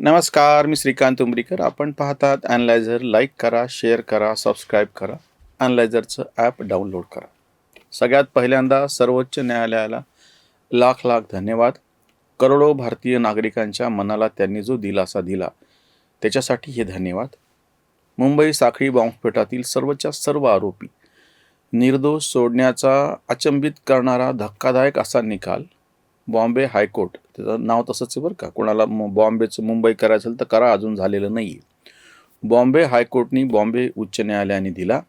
नमस्कार मी श्रीकांत उमरीकर. आपण पाहतात ॲनलायझर लाईक करा शेअर करा सबस्क्राईब करा. ॲनलायझरचं ॲप डाउनलोड करा. सगळ्यात पहिल्यांदा सर्वोच्च न्यायालयाला लाख लाख धन्यवाद. करोडो भारतीय नागरिकांच्या मनाला त्यांनी जो दिलासा दिला त्याच्यासाठी हे धन्यवाद. मुंबई साखळी बॉम्बस्फोटातील सर्वच्या सर्व आरोपी निर्दोष सोडण्याचा अचंबित करणारा धक्कादायक असा निकाल बॉम्बे हायकोर्ट त्याचं नाव तसंच आहे बरं का. कोणाला बॉम्बेचं मुंबई करायचं असेल तर करा अजून झालेलं नाही आहे बॉम्बे हायकोर्टनी बॉम्बे उच्च न्यायालयाने दिला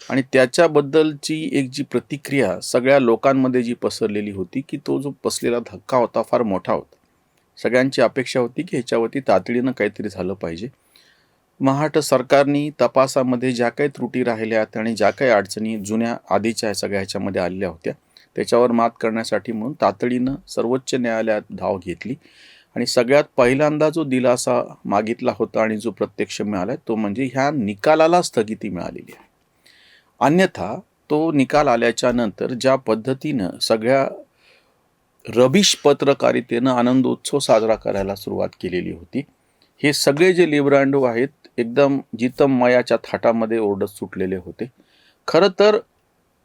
आणि त्याच्याबद्दलची एक जी प्रतिक्रिया सगळ्या लोकांमध्ये जी पसरलेली होती की तो जो पसलेला धक्का होता फार मोठा होता. सगळ्यांची अपेक्षा होती की ह्याच्यावरती तातडीनं काहीतरी झालं पाहिजे. महाराष्ट्र सरकारनी तपासामध्ये ज्या काही त्रुटी राहिल्या आणि ज्या काही अडचणी जुन्या आधीच्या सगळ्या ह्याच्यामध्ये आलेल्या होत्या त्याच्यावर मात करण्यासाठी म्हणून तातडीनं सर्वोच्च न्यायालयात धाव घेतली. आणि सगळ्यात पहिल्यांदा जो दिलासा मागितला होता आणि जो प्रत्यक्ष मिळाला तो म्हणजे ह्या निकालाला स्थगिती मिळालेली आहे. अन्यथा तो निकाल आल्याच्यानंतर ज्या पद्धतीनं सगळ्या रबिश पत्रकारितेनं आनंदोत्सव साजरा करायला सुरुवात केलेली होती हे सगळे जे लिब्रांडो आहेत एकदम जितम मयाच्या थाटामध्ये ओरडत सुटलेले होते. खरं तर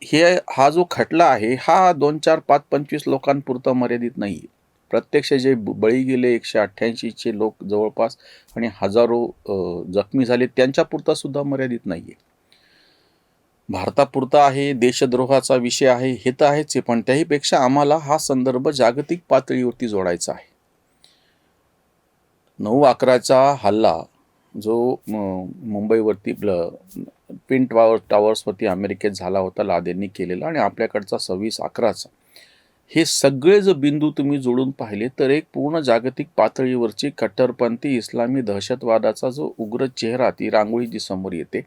हे हा जो खटला आहे हा दोन चार पाच पंचवीस लोकांपुरता मर्यादित नाही आहे प्रत्यक्ष जे बळी गेले एकशे अठ्ठ्याऐंशीचे लोक जवळपास आणि हजारो जखमी झाले त्यांच्यापुरता सुद्धा मर्यादित नाही आहे भारतापुरता आहे देशद्रोहाचा विषय आहे हे तर आहेच आहे पण त्याहीपेक्षा आम्हाला हा संदर्भ जागतिक पातळीवरती जोडायचा आहे. नऊ अकराचा हल्ला जो मुंबईवरती ब्ल- ट्विन टॉवर टॉवर्सवरती अमेरिकेत झाला होता लादेंनी केलेला आणि आपल्याकडचा सव्वीस अकराचा. हे सगळे जर बिंदू तुम्ही जोडून पाहिले तर एक पूर्ण जागतिक पातळीवरची कट्टरपंथी इस्लामी दहशतवादाचा जो उग्र चेहरा ती रांगोळी जी समोर येते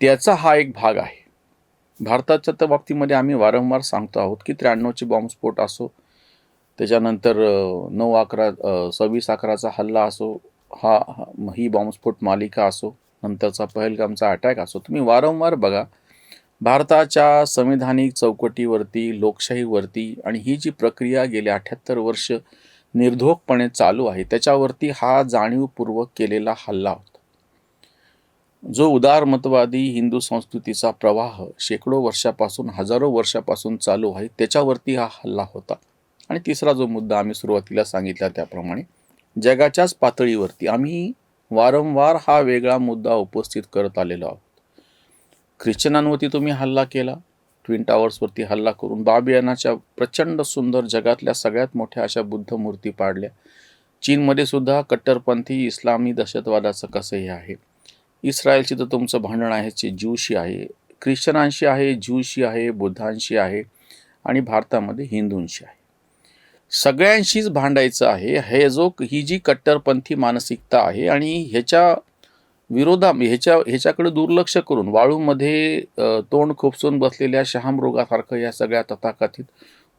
त्याचा हा एक भाग आहे. भारताच्या तर बाबतीमध्ये आम्ही वारंवार सांगतो आहोत की त्र्याण्णवचे बॉम्बस्फोट असो त्याच्यानंतर नऊ अकरा सव्वीस अकराचा हल्ला असो हा ही बॉम्बस्फोट मालिका असो नंतरचा पहलगामचा अटॅक असो तुम्ही वारंवार बघा. भारताच्या संविधानिक चौकटीवरती लोकशाहीवरती आणि ही जी प्रक्रिया गेल्या अठ्याहत्तर वर्ष निर्धोकपणे चालू आहे त्याच्यावरती हा जाणीवपूर्वक केलेला हल्ला होता. जो उदारमतवादी हिंदू संस्कृतीचा प्रवाह शेकडो वर्षापासून हजारो वर्षापासून चालू आहे त्याच्यावरती हा हल्ला होता. आणि तिसरा जो मुद्दा आम्ही सुरुवातीला सांगितला त्याप्रमाणे जगाच्याच पातळीवरती. आम्ही वारंवार हा वेगळा मुद्दा उपस्थित करत आलेलो आहोत. ख्रिश्चनांवरती तुम्ही हल्ला केला ट्विन टावर्सवरती हल्ला करून बाबियानाच्या प्रचंड सुंदर जगातल्या सगळ्यात मोठ्या अशा बुद्ध मूर्ती पाडल्या. चीनमध्ये सुद्धा कट्टरपंथी इस्लामी दहशतवादाचं कसं हे आहे. इस्रायलची तर तुमचं भांडण आहे जे ज्यूशी आहे ख्रिश्चनांशी आहे ज्यूशी आहे बुद्धांशी आहे आणि भारतामध्ये हिंदूंशी आहे. सगळ्यांशीच भांडायचं आहे. हे जो ही जी कट्टरपंथी मानसिकता आहे आणि ह्याच्या विरोधा ह्याच्या ह्याच्याकडे दुर्लक्ष करून वाळूमध्ये तोंड खोपसून बसलेल्या शहामृगासारखं या सगळ्या तथाकथित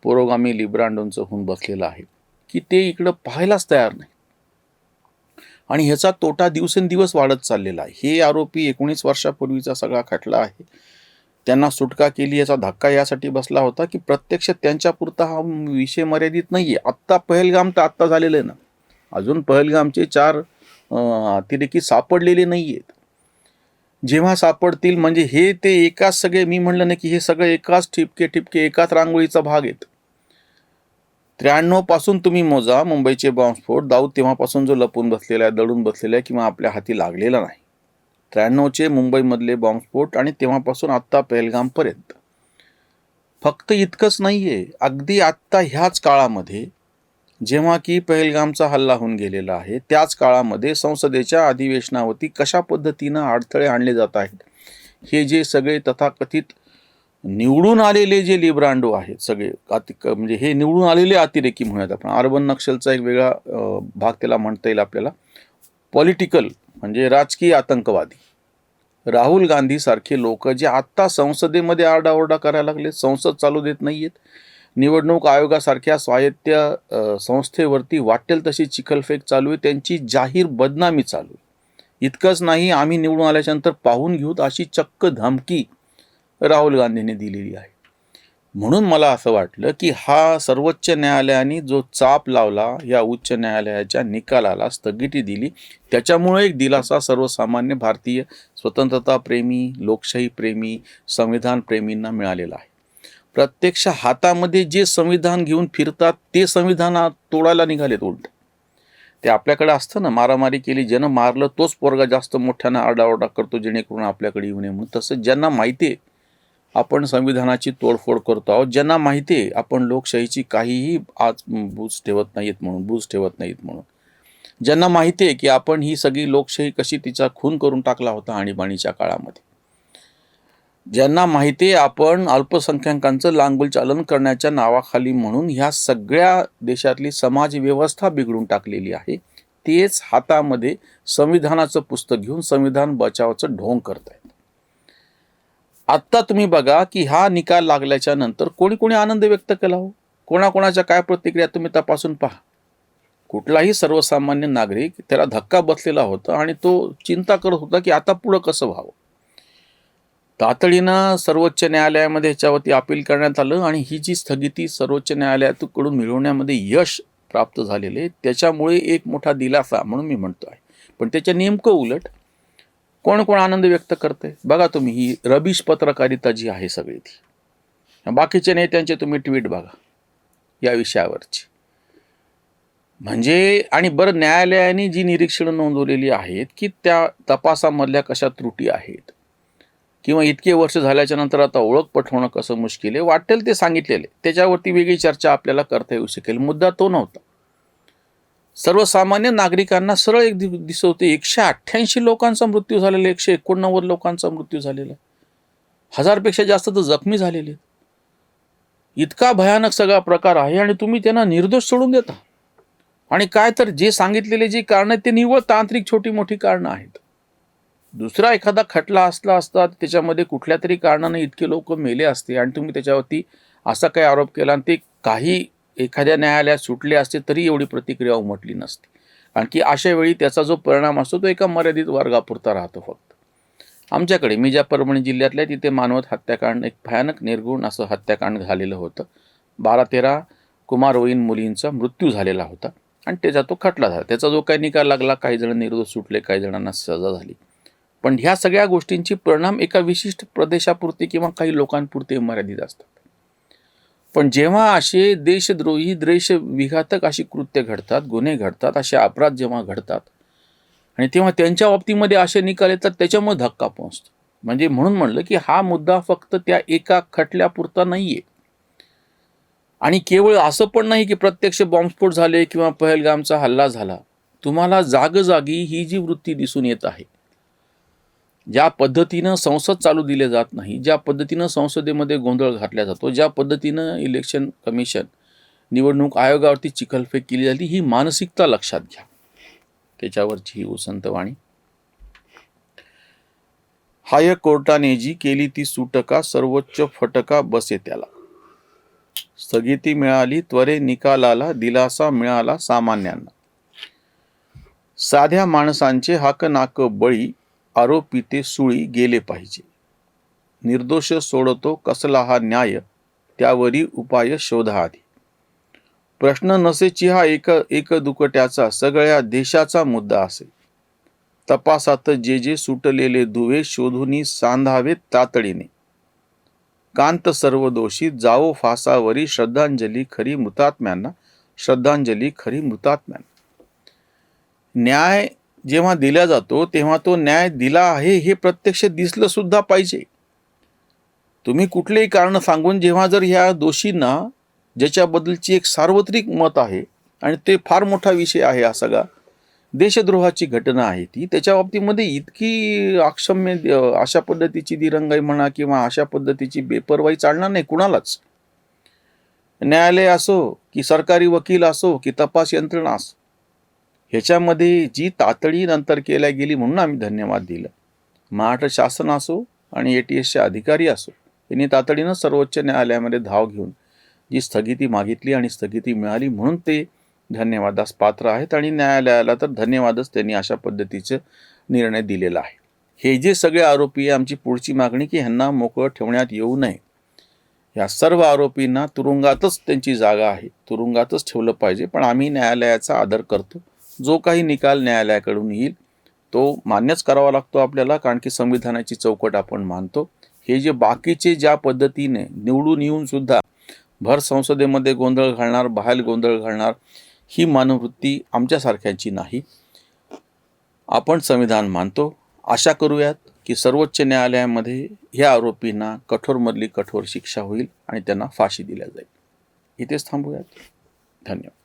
पुरोगामी लिब्रांडोंचं होऊन बसलेलं आहे. की ते इकडं पाहायलाच तयार नाही. आणि ह्याचा तोटा दिवसेंदिवस वाढत चाललेला आहे. हे आरोपी एकोणीस वर्षापूर्वीचा सगळा खटला आहे. त्यांना सुटका केली याचा धक्का यासाठी बसला होता की प्रत्यक्ष त्यांच्यापुरता हा विषय मर्यादित नाही आहे आत्ता पहलगाम तर आत्ता झालेलं आहे ना. अजून पहलगामचे चार अतिरेकी सापडलेले नाही आहेत जेव्हा सापडतील म्हणजे हे ते एकाच सगळे मी म्हणलं नाही की हे सगळे एकाच ठिपके ठिपके एकाच रांगोळीचा भाग आहेत. त्र्याण्णवपासून तुम्ही मोजा मुंबईचे बॉम्बस्फोट दाऊद तेव्हापासून जो लपून बसलेला आहे दडून बसलेला आहे किंवा आपल्या हाती लागलेला नाही. त्र्याण्णवचे मुंबईमधले बॉम्बस्फोट आणि तेव्हापासून आत्ता पहलगामपर्यंत. फक्त इतकंच नाही आहे अगदी आत्ता ह्याच काळामध्ये जेव्हा की पहलगामचा हल्ला होऊन गेलेला आहे त्याच काळामध्ये संसदेच्या अधिवेशनावरती कशा पद्धतीनं अडथळे आणले जात आहेत हे जे सगळे तथाकथित निवडून आलेले जे लिब्रांडो आहेत सगळे अति म्हणजे हे निवडून आलेले अतिरेकी म्हणूयात आपण. अर्बन नक्षलचा एक वेगळा भाग त्याला म्हणता येईल आपल्याला. पॉलिटिकल म्हणजे राजकीय आतंकवादी. राहुल गांधी सारखे लोक जे आत्ता संसदेमध्ये आरडाओरडा करायला लागले संसद चालू देत नाहीयेत. निवडणूक आयोगासारख्या स्वायत्त संस्थेवरती वाटेल तशी चिखलफेक चालू आहे त्यांची जाहीर बदनामी चालू आहे. इतकंच नाही आम्ही निवडून आल्याच्यानंतर पाहून घेऊत अशी चक्क धमकी राहुल गांधींनी दिलेली आहे. म्हणून मला असं वाटलं की हा सर्वोच्च न्यायालयाने जो चाप लावला या उच्च न्यायालयाच्या निकालाला स्थगिती दिली त्याच्यामुळे एक दिलासा सर्वसामान्य भारतीय स्वतंत्रता प्रेमी लोकशाही प्रेमी संविधान प्रेमींना मिळालेला आहे. प्रत्यक्ष हातामध्ये जे संविधान घेऊन फिरतात ते संविधान तोडायला निघालेत उलट. ते आपल्याकडे असतं ना मारामारी केली ज्यानं मारलं तोच पोरगा जास्त मोठ्यानं आरडाओरडा करतो जेणेकरून आपल्याकडे येऊ नये म्हणून. तसं ज्यांना माहिती आहे आपण संविधानाची तोडफोड करतो आहोत. ज्यांना माहिती आहे आपण लोकशाहीची काहीही आज बूज ठेवत नाहीत म्हणून बूज ठेवत नाहीत म्हणून. ज्यांना माहिती आहे की आपण ही सगळी लोकशाही कशी तिचा खून करून टाकला होता आणीबाणीच्या काळामध्ये. ज्यांना माहिती आहे आपण अल्पसंख्याकांचं लांगुल चालन करण्याच्या नावाखाली म्हणून ह्या सगळ्या देशातली समाज व्यवस्था बिघडून टाकलेली आहे. तेच हातामध्ये संविधानाचं पुस्तक घेऊन संविधान बचावाचं ढोंग करत आहेत आत्ता तुम्ही बघा की हा निकाल लागल्याच्या नंतर कोणी कोणी आनंद व्यक्त केला हो? कोणाकोणाच्या काय प्रतिक्रिया तुम्ही तपासून पहा. कुठलाही सर्वसामान्य नागरिक त्याला धक्का बसलेला होता आणि तो चिंता करत होता की आता पुढं कसं व्हावं. तातडीनं सर्वोच्च न्यायालयामध्ये याच्यावरती अपील करण्यात आलं आणि ही जी स्थगिती सर्वोच्च न्यायालयाकडून मिळवण्यामध्ये यश प्राप्त झालेले त्याच्यामुळे एक मोठा दिलासा म्हणून मी म्हणतो आहे पण त्याच्या नेमकं उलट कोण कोण आनंद व्यक्त करते बघा तुम्ही ही रबीश पत्रकारिता जी आहे सगळी ती बाकीचे नेत्यांचे तुम्ही ट्विट बघा या विषयावरची. म्हणजे आणि बरं न्यायालयाने जी निरीक्षणं नोंदवलेली आहेत की त्या तपासामधल्या कशा त्रुटी आहेत किंवा इतके वर्ष झाल्याच्यानंतर आता ओळख पटवणं कसं मुश्किल आहे वाटेल ते सांगितलेले त्याच्यावरती वेगळी चर्चा आपल्याला करता येऊ शकेल. मुद्दा तो नव्हता. सर्वसामान्य नागरिकांना सरळ एक दिसत होते एकशे अठ्ठ्याऐंशी लोकांचा मृत्यू झालेला एकशे एकोणनव्वद लोकांचा मृत्यू झालेला हजारपेक्षा जास्त तर जखमी झालेले इतका भयानक सगळा प्रकार आहे आणि तुम्ही त्यांना निर्दोष सोडून देता. आणि काय तर जे सांगितलेले जी कारणं आहेत ते निव्वळ तांत्रिक छोटी मोठी कारणं आहेत. दुसरा एखादा खटला असला असता त्याच्यामध्ये कुठल्या तरी कारणाने इतके लोक मेले असते आणि तुम्ही त्याच्यावरती असा काही आरोप केला आणि ते काही एखाद्या न्यायालयात सुटले असते तरी एवढी प्रतिक्रिया उमटली नसती. कारण की अशा वेळी त्याचा जो परिणाम असतो तो एका मर्यादित वर्गापुरता राहतो फक्त. आमच्याकडे मी ज्या परभणी जिल्ह्यातल्या तिथे मानवत हत्याकांड एक भयानक निर्गुण असं हत्याकांड झालेलं होतं. बारा तेरा कुमारवयीन मुलींचा मृत्यू झालेला होता आणि त्याचा तो खटला झाला. त्याचा जो काही निकाल लागला काही जण निर्दोष सुटले काही जणांना सजा झाली. पण ह्या सगळ्या गोष्टींची परिणाम एका विशिष्ट प्रदेशापुरते किंवा काही लोकांपुरते मर्यादित असतात. पण जेव्हा असे देशद्रोही देश विघातक अशी कृत्य घडतात गुन्हे घडतात असे अपराध जेव्हा घडतात आणि तेव्हा त्यांच्या बाबतीमध्ये असे निकाल येतात त्याच्यामुळे धक्का पोहोचतो. म्हणजे म्हणून म्हणलं की हा मुद्दा फक्त त्या एका खटल्यापुरता नाही आहे आणि केवळ असं पण नाही की प्रत्यक्ष बॉम्बस्फोट झाले किंवा पहलगामचा हल्ला झाला. तुम्हाला जागोजागी ही जी वृत्ती दिसून येत आहे ज्या पद्धतीनं संसद चालू दिले जात नाही ज्या पद्धतीनं संसदेमध्ये गोंधळ घातला जातो ज्या पद्धतीनं इलेक्शन कमिशन निवडणूक आयोगावरती चिखलफेक केली जाते ही मानसिकता लक्षात घ्या. त्याच्यावरची ही उसंतवाणी हायकोर्टाने जी केली ती सुटका सर्वोच्च फटका बसे त्याला. स्थगिती मिळाली त्वरे निकालाला दिलासा मिळाला सामान्यांना. साध्या माणसांचे हाक नाक बळी आरोपी ते सुळी गेले पाहिजे. निर्दोष सोडतो कसला हा न्याय? त्यावरी उपाय शोधा आधी. प्रश्न नसेची हा एक एक दुकट्याचा सगळ्या देशाचा मुद्दा असे. तपासात जे जे सुटलेले दुवे शोधून सांधावे तातडीने. कांत सर्व दोषी जावो फासावरी श्रद्धांजली खरी मृतात्म्यांना श्रद्धांजली खरी मृतात्म्यांना. न्याय जेव्हा दिला जातो तेव्हा तो न्याय दिला आहे हे प्रत्यक्ष दिसलं सुद्धा पाहिजे. तुम्ही कुठलेही कारण सांगून जेव्हा जर ह्या दोषींना ज्याच्याबद्दलची एक सार्वत्रिक मत आहे आणि ते फार मोठा विषय आहे हा सगळा देशद्रोहाची घटना आहे ती त्याच्या बाबतीमध्ये इतकी अक्षम्य अशा पद्धतीची दिरंगाई म्हणा किंवा अशा पद्धतीची बेपरवाई चालणार नाही कुणालाच. न्यायालय असो की सरकारी वकील असो की तपास यंत्रणा असो ह्याच्यामध्ये जी तातडी नंतर केल्या गेली म्हणून आम्ही धन्यवाद दिलं. महाराष्ट्र शासन असो आणि ए टी एसचे अधिकारी असो यांनी तातडीनं सर्वोच्च न्यायालयामध्ये धाव घेऊन जी स्थगिती मागितली आणि स्थगिती मिळाली म्हणून ते धन्यवादास पात्र आहेत आणि न्यायालयाला तर धन्यवादच त्यांनी अशा पद्धतीचं निर्णय दिलेला आहे. हे जे सगळे आरोपी आमची पुढची मागणी की ह्यांना मोकळं ठेवण्यात येऊ नये. या सर्व आरोपींना तुरुंगातच त्यांची जागा आहे तुरुंगातच ठेवलं पाहिजे पण आम्ही न्यायालयाचा आदर करतो. जो काही निकाल न्यायालयाकडून येईल तो मान्यच करावा लागतो आपल्याला कारण की संविधानाची चौकट आपण मानतो. हे जे बाकीचे ज्या पद्धतीने निवडून येऊन सुद्धा भर संसदेमध्ये गोंधळ घालणार बाहेर गोंधळ घालणार ही मानवृत्ती आमच्यासारख्यांची नाही. आपण संविधान मानतो. आशा करूयात की सर्वोच्च न्यायालयामध्ये ह्या आरोपींना कठोरमधली कठोर शिक्षा होईल आणि त्यांना फाशी दिल्या जाईल. इथेच थांबूयात. धन्यवाद.